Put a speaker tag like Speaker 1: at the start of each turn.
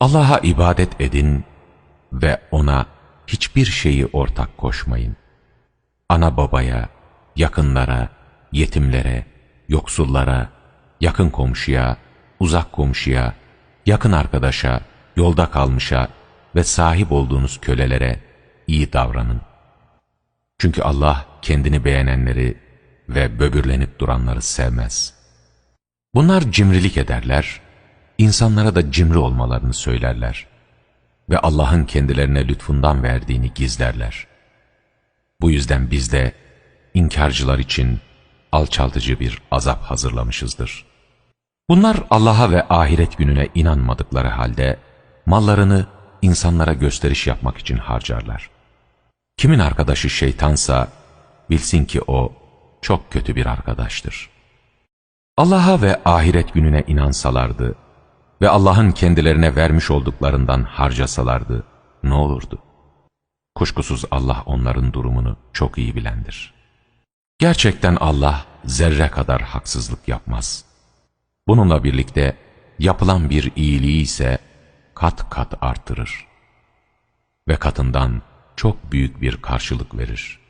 Speaker 1: Allah'a ibadet edin ve O'na hiçbir şeyi ortak koşmayın. Ana babaya, yakınlara, yetimlere, yoksullara, yakın komşuya, uzak komşuya, yakın arkadaşa, yolda kalmışa ve sahip olduğunuz kölelere iyi davranın. Çünkü Allah kendini beğenenleri ve böbürlenip duranları sevmez. Bunlar cimrilik ederler, insanlara da cimri olmalarını söylerler ve Allah'ın kendilerine lütfundan verdiğini gizlerler. Bu yüzden biz de inkarcılar için alçaltıcı bir azap hazırlamışızdır. Bunlar Allah'a ve ahiret gününe inanmadıkları halde mallarını insanlara gösteriş yapmak için harcarlar. Kimin arkadaşı şeytansa bilsin ki o çok kötü bir arkadaştır. Allah'a ve ahiret gününe inansalardı ve Allah'ın kendilerine vermiş olduklarından harcasalardı ne olurdu? Kuşkusuz Allah onların durumunu çok iyi bilendir. Gerçekten Allah zerre kadar haksızlık yapmaz. Bununla birlikte yapılan bir iyiliği ise kat kat artırır ve katından çok büyük bir karşılık verir.